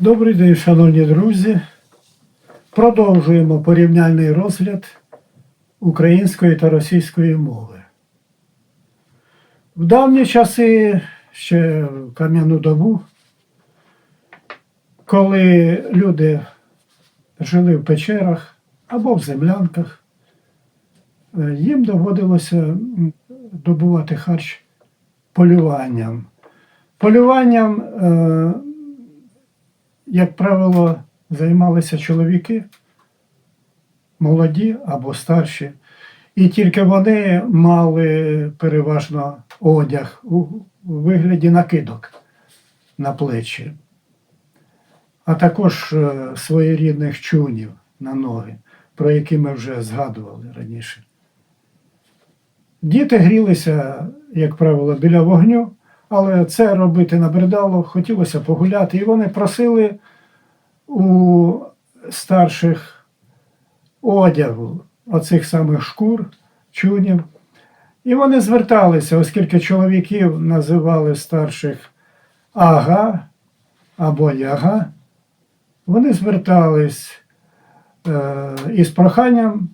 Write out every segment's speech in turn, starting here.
Добрий день, шановні друзі. Продовжуємо порівняльний розгляд української та російської мови. В давні часи, ще в кам'яну добу, коли люди жили в печерах або в землянках, е, їм доводилося добувати харч полюванням. Полюванням е, як правило, займалися чоловіки, молоді або старші, і тільки вони мали переважно одяг у вигляді накидок на плечі, а також е, своєрідних чунів на ноги, про які ми вже згадували раніше. Діти грілися, як правило, біля вогню, але це робити набридало, хотілося погуляти, і вони просили у старших одягу оцих самих шкур, чунів. І вони зверталися, оскільки чоловіків називали старших ага або яга, вони звертались е, із проханням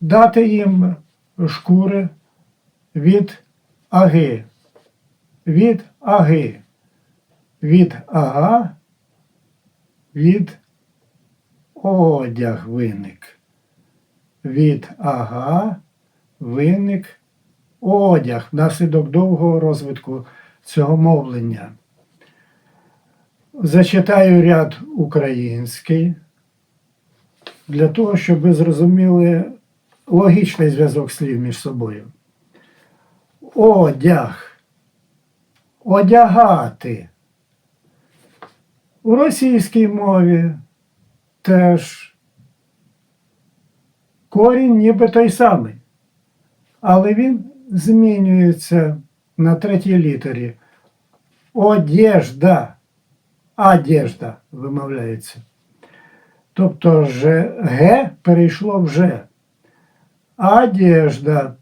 дати їм шкури від аги від аги. Від ага від одяг виник. Від ага виник одяг внаслідок довгого розвитку цього мовлення. Зачитаю ряд український для того, щоб ви зрозуміли логічний зв'язок слів між собою. Одяг одягати. У російській мові теж корінь ніби той самий, але він змінюється на третій літері. Одежда. Одежда вимовляється. Тобто ж Г перейшло в Ж. Одежда.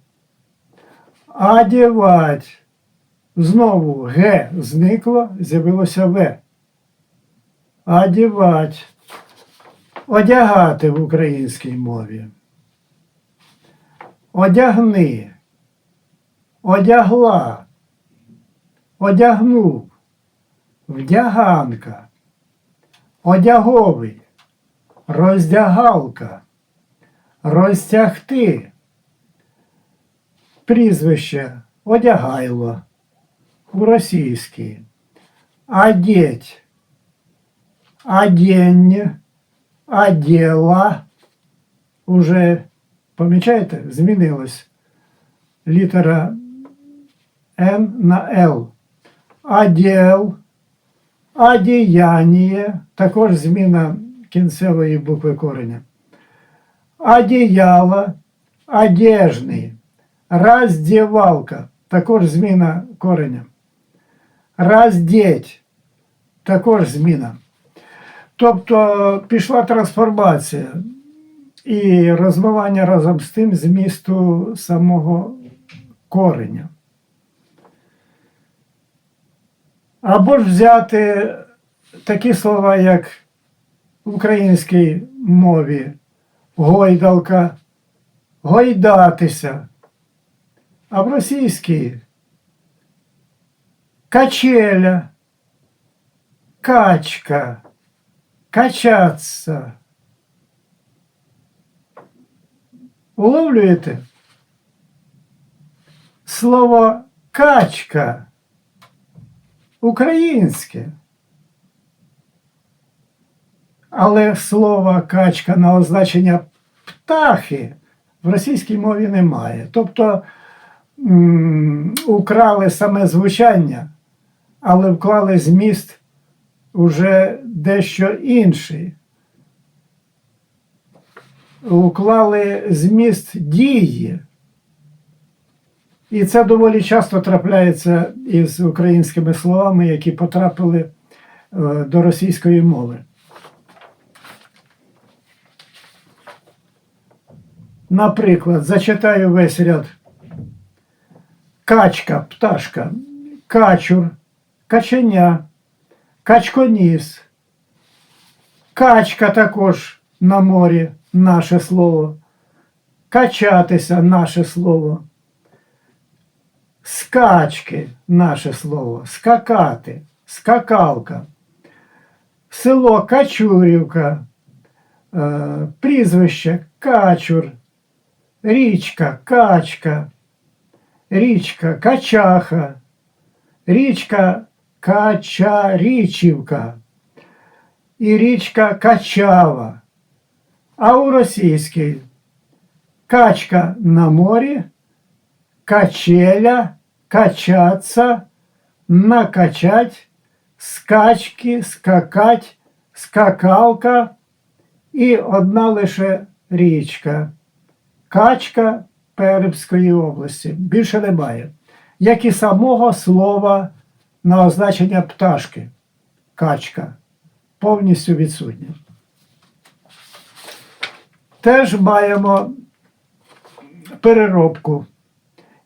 Одівать. Знову Г зникло, з'явилося В. Одівать. Одягати в українській мові. Одягни. Одягла. Одягнув. Вдяганка. Одяговий. Роздягалка. Розтягти. Прізвище Одягайло у російській. Одеть, одень, одела. Уже, помічаєте, змінилось літера Н на Л. Одел, одіяння, також зміна кінцевої букви кореня. Одіяло, одежний, роздівалка, також зміна кореня. Роздіть, також зміна. Тобто пішла трансформація і розмивання разом з тим змісту самого кореня. Або ж взяти такі слова, як в українській мові гойдалка, гойдатися, а в російській качеля, качка, качаться. Уловлюєте? Слово качка українське. Але слово качка на означення птахи в російській мові немає. Тобто украли саме звучання, але вклали зміст уже дещо інший. Уклали зміст дії. І це доволі часто трапляється із українськими словами, які потрапили е, до російської мови. Наприклад, зачитаю весь ряд. Качка, пташка, качур, каченя, качконіс, Качка також на морі наше слово. Качатися наше слово. Скачки наше слово. Скакати, скакалка. Село Качурівка, е, прізвище Качур, річка Качка, річка Качаха, річка Качарічівка і річка Качава. А у російській качка на морі, качеля, качаться, накачать, скачки, скакать, скакалка і одна лише річка. Качка Перебської області. Більше немає. Як і самого слова на означення пташки. Качка. Повністю відсутнє. Теж маємо переробку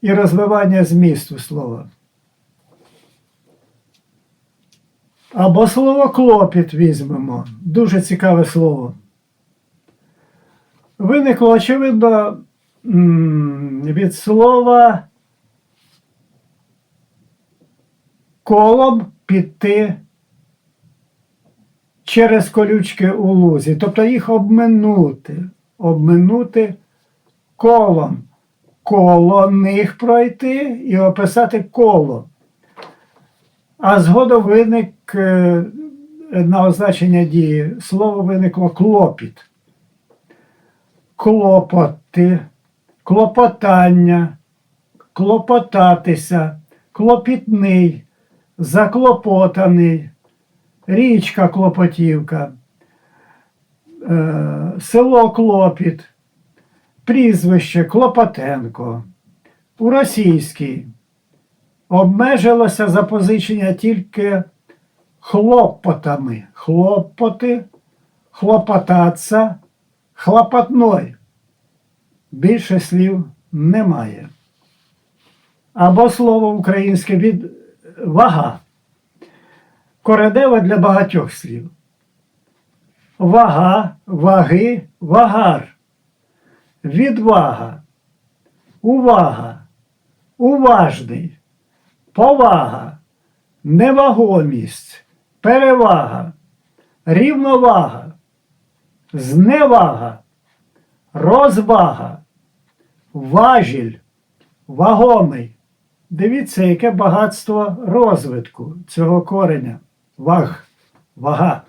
і розвивання змісту слова. Або слово клопіт візьмемо. Дуже цікаве слово. Виникло, очевидно, від слова колом піти через колючки у лузі, тобто їх обминути, обминути колом, коло них пройти і описати коло. А згодом виник е, на означення дії слово виникло клопіт. Клопоти, клопотання, клопотатися, клопітний, заклопотаний, річка Клопотівка, е, село Клопіт, прізвище Клопотенко. У російській обмежилося запозичення тільки хлопотами. Хлопоти, хлопотаться, хлопотной. Більше слів немає. Або слово українське від вага. Коренева для багатьох слів. Вага, ваги, вагар. Відвага, увага, уважний, повага, невагомість, перевага, рівновага, зневага, розвага, важіль, вагомий. Дивіться, яке багатство розвитку цього кореня. Ваг, вага.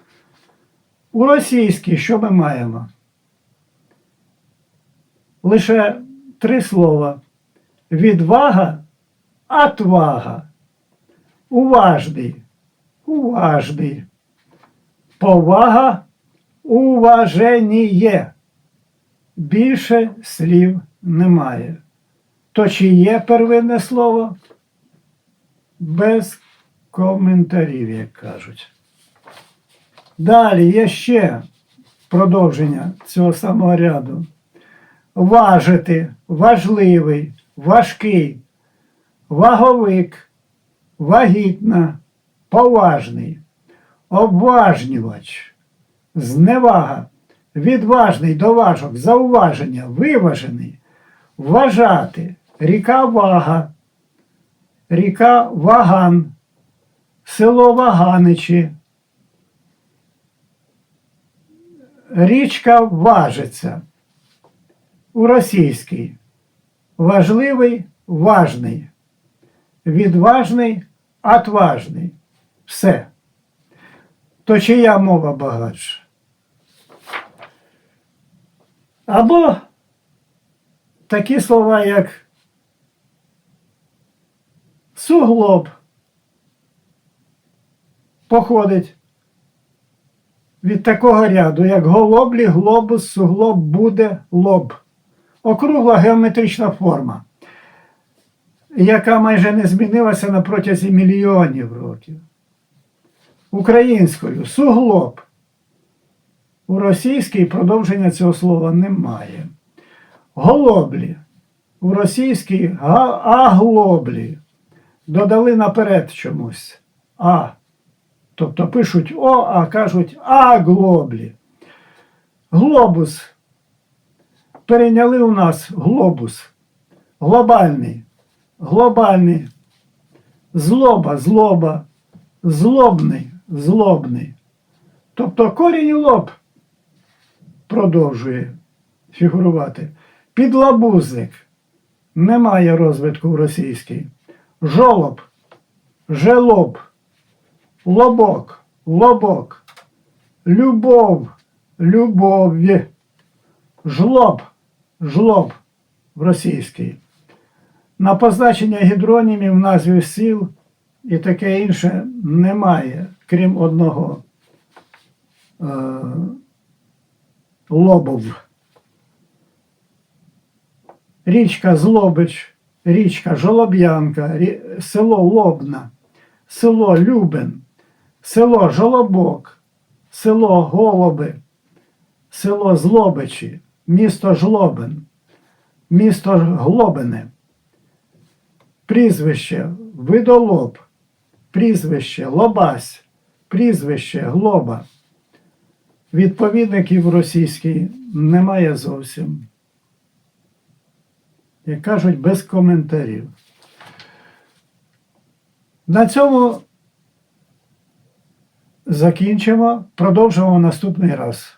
У російській що ми маємо? Лише три слова. Відвага, отвага. Уважний, уважний. Повага, уваженіє. Більше слів немає. То чи є первинне слово? Без коментарів, як кажуть. Далі є ще продовження цього самого ряду. Важити, важливий, важкий, ваговик, вагітна, поважний, обважнювач, зневага, відважний доважок, зауваження, виважений, вважати, ріка вага, ріка Ваган, село Ваганичі, річка Важиця. У російській важливий, важний, відважний, отважний. Все. То чия мова багатша? Або такі слова, як суглоб походить від такого ряду, як голоблі, глобус, суглоб, буде, лоб. Округла геометрична форма, яка майже не змінилася на протязі мільйонів років. Українською суглоб. У російській продовження цього слова немає. Голоблі. У російській аглоблі. Додали наперед чомусь. А. Тобто пишуть О, а кажуть А глоблі. Глобус. Перейняли у нас глобус. Глобальний. Глобальний. Злоба, злоба. Злобний, злобний. Тобто корінь лоб продовжує фігурувати. Підлабузник. Немає розвитку в російській. Жолоб, желоб, лобок, лобок, любов, любові, жлоб, жлоб. В російській. На позначення гідронімів назві сіл і таке інше немає, крім одного. Е, лобов. Річка Злобич, річка Жолоб'янка, село Лобна, село Любен, село Жолобок, село Голоби, село Злобичі, місто Жлобин, місто Глобине, прізвище Видолоб, прізвище Лобась, прізвище Глоба. Відповідників російській немає зовсім. Як кажуть, без коментарів. На цьому закінчимо. Продовжимо наступний раз.